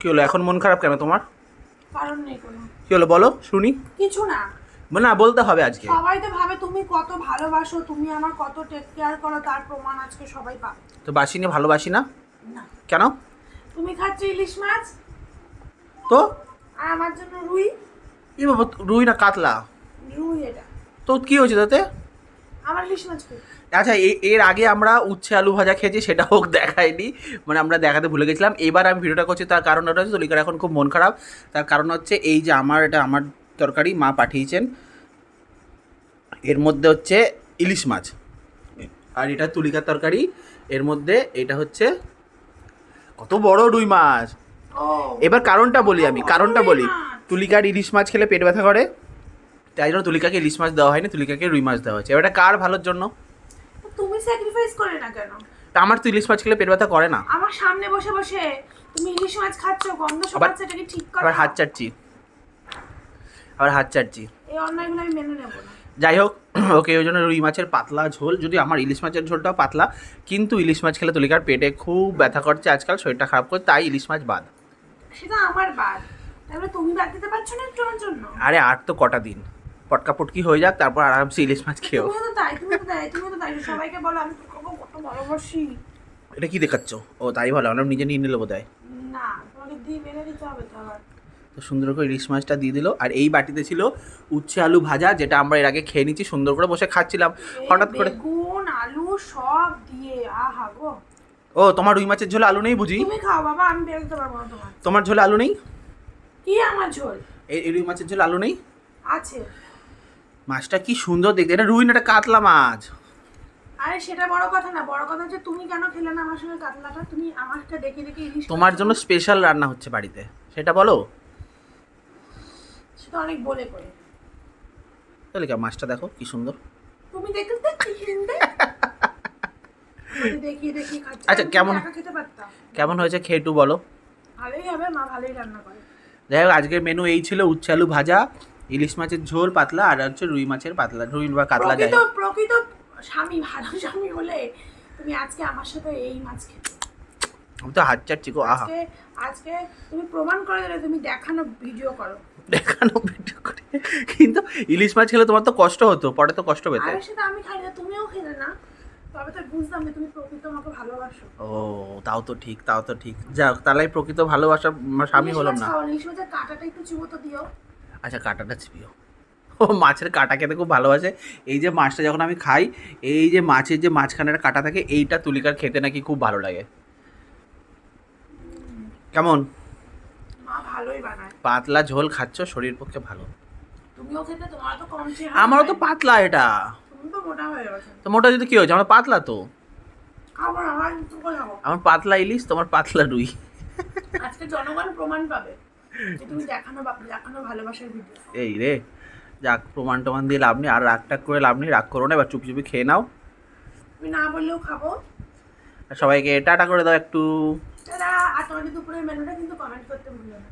কি হলো? এখন মন খারাপ কেন তোমার? কারণ নেই কোনো। কি হলো বলো শুনি। কিছু না। মানে না বলতে হবে আজকে। সবাই তো ভাবে তুমি কত ভালোবাসো তুমি আমার কত টেক কেয়ার করো তার প্রমাণ আজকে সবাই পাবে। তো বাসি নিয়ে ভালোবাসি না? না। কেন? তুমি খাচ্ছ ইলিশ মাছ? তো? আর আমার জন্য রুই? ই বাবা রুই না কাতলা? রুই এটা। তো কি হয়েছে তাতে? আমার ইলিশ মাছ আচ্ছা এর আগে আমরা উচ্ছে আলু ভাজা খেয়েছি সেটা হোক দেখায়নি মানে আমরা দেখাতে ভুলে গেছিলাম। এবার আমি ভিডিওটা করছি তার কারণ ওটা হচ্ছে তুলিকার এখন খুব মন খারাপ। তার কারণ হচ্ছে এই যে আমার এটা আমার তরকারি মা পাঠিয়েছেন। এর মধ্যে হচ্ছে ইলিশ মাছ। আর এটা তুলিকার তরকারি। এর মধ্যে এটা হচ্ছে কত বড় রুই মাছ। এবার কারণটা বলি আমি কারণটা বলি। তুলিকার ইলিশ মাছ খেলে পেট ব্যথা করে। তাই জন্য তুলিকাকে ইলিশ মাছ দেওয়া হয়নি তুলিকাকে রুই মাছ দেওয়া হয়েছে। এবার এটা কার ভালোর জন্য? তুমি স্যাক্রিফাইস করে না কেন? তা আমার তো ইলিশ মাছ খেলে পেট ব্যথা করে না। আমার সামনে বসে বসে তুমি ইলিশ মাছ খাচ্ছ গন্ধ আবার- শোকাচ্ছে এটা কি ঠিক করে আবার হাত চাটছি। আবার হাত চাটছি। এই অন্যায়গুলো আমি মেনে নেব না। যাই হোক ওকে ওই জন্য রুই মাছের পাতলা ঝোল যদি আমার ইলিশ মাছের ঝোলটাও পাতলা কিন্তু ইলিশ মাছ খেলে তুলিকার পেটে খুব ব্যথা করছে আজকাল শরীরটা খারাপ করে তাই ইলিশ মাছ বাদ। সেটা আমার বাদ। তাহলে তুমি বাদ দিতে পারছ না একটু আমার জন্য? আরে আর তো কটা দিন। পটকা পটকি হয়ে যাক তারপর আরামসে ইলিশ মাছ তুমি সবাইকে বলো আমি কত ভালোবাসি। এটা কি দেখাচ্ছ? ও তাই ভালো আমরা নিজে নিয়ে নিল বোধ হয় তো সুন্দর করে ইলিশ মাছটা দিয়ে দিল আর এই বাটিতে ছিল উচ্ছে আলু ভাজা যেটা আমরা এর আগে খেয়ে নিচ্ছি সুন্দর করে বসে খাচ্ছিলাম। হঠাৎ করে বেগুন আলু সব দিয়ে আহা গো। ও তোমার রুই মাছের ঝোলে আলু নেই বুঝি? তুমি খাও বাবা আমি বেরোতে পারব না তোমার। তোমার ঝোলে আলু নেই? কি আমার ঝোল? এই রুই মাছের ঝোলে আলু নেই? আছে। মাছটা কি সুন্দর দেখতে। এটা রুই না এটা কাতলা মাছ। আরে সেটা বড় কথা না বড় কথা হচ্ছে তুমি কেন খেলে না আমার সঙ্গে কাতলাটা? তুমি আমাকে ডেকে ডেকে ইলিশ তোমার জন্য স্পেশাল রান্না হচ্ছে বাড়িতে। সেটা বলো। সেটা অনেক বলে করে। তাহলে কি মাছটা দেখো কি সুন্দর। তুমি দেখতে কি হিন্দে? দেখিয়ে দেখিয়ে খাচ্ছি। আচ্ছা, কেমন- খেতে পারতাম। কেমন হয়েছে খেয়ে একটু বলো। ভালোই হবে মা ভালোই রান্না করে। যাই হোক আজকের মেনু এই ছিল উচ্ছে আলু ভাজা। ইলিশ মাছের ঝোল পাতলা আর হচ্ছে রুই মাছের পাতলা রুই বা কাতলা যাই প্রকৃত প্রকৃত স্বামী ভালো স্বামী হলে তুমি আজকে আমার সাথে এই মাছ খেতে। আমি তো হাত চাটছি গো আহা। আজকে তুমি প্রমাণ করে দিলে তুমি দেখানো ভিডিও করো। দেখানো ভিডিও করে? কিন্তু ইলিশ মাছ খেলে তোমার তো কষ্ট হতো পরে তো কষ্ট পেতে। আরে সেটা আমি খাই না তুমিও খেলে না। তবে তো বুঝতাম যে তুমি প্রকৃত আমাকে ভালোবাসো। ও তাও তো ঠিক তাও তো ঠিক। যাক তাহলে প্রকৃত ভালোবাসা স্বামী হলাম না। ইলিশ মাছের কাঁটাটা একটু চিবো তো দিও। আচ্ছা কাঁটাটা চিপিও ও মাছের কাঁটা খেতে খুব ভালোবাসে। এই যে মাছটা যখন আমি খাই এই যে মাছের যে মাঝখানের কাঁটা থাকে এইটা তুলিকার খেতে নাকি খুব ভালো লাগে। কেমন? পাতলা ঝোল খাচ্ছ শরীর পক্ষে ভালো। আমারও তো পাতলা এটা। তো মোটা যদি কি হয়েছে? আমার পাতলা তো। আমার আমার পাতলা ইলিশ তোমার পাতলা রুই। আজকে জনগণ প্রমাণ পাবে। যে তুমি দেখানো বাপ দেখানো ভালোবাসার ভিডিও এই রে যাক প্রমাণ টমান দিয়ে লাভ নেই আর রাগ টাগ করে লাভ নেই রাগ করো না এবার চুপি চুপি খেয়ে নাও। তুমি না বললেও খাব। আর সবাইকে টাটা করে দাও একটু। আর তোমাদের দুপুরের মেনুটা কিন্তু কমেন্ট করতে ভুলো না।